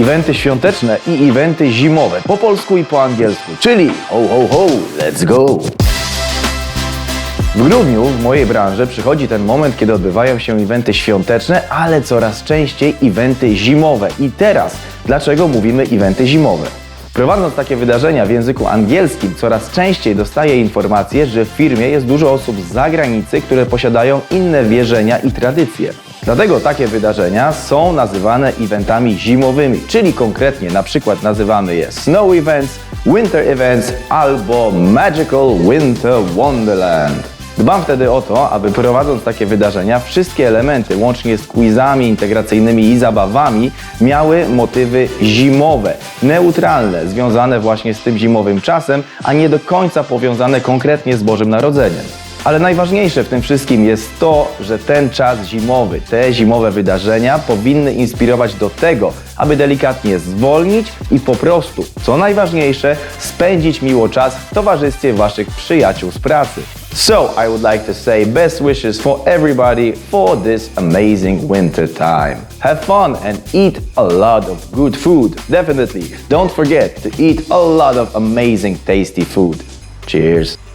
Eventy świąteczne i eventy zimowe, po polsku i po angielsku, czyli ho ho ho, let's go! W grudniu w mojej branży przychodzi ten moment, kiedy odbywają się eventy świąteczne, ale coraz częściej eventy zimowe. I teraz, dlaczego mówimy eventy zimowe? Prowadząc takie wydarzenia w języku angielskim, coraz częściej dostaję informacje, że w firmie jest dużo osób z zagranicy, które posiadają inne wierzenia i tradycje. Dlatego takie wydarzenia są nazywane eventami zimowymi, czyli konkretnie na przykład nazywamy je snow events, winter events albo magical winter wonderland. Dbam wtedy o to, aby prowadząc takie wydarzenia, wszystkie elementy, łącznie z quizami integracyjnymi i zabawami, miały motywy zimowe, neutralne, związane właśnie z tym zimowym czasem, a nie do końca powiązane konkretnie z Bożym Narodzeniem. Ale najważniejsze w tym wszystkim jest to, że ten czas zimowy, te zimowe wydarzenia powinny inspirować do tego, aby delikatnie zwolnić i po prostu, co najważniejsze, spędzić miło czas w towarzystwie waszych przyjaciół z pracy. So, I would like to say best wishes for everybody for this amazing winter time. Have fun and eat a lot of good food. Definitely, don't forget to eat a lot of amazing tasty food. Cheers.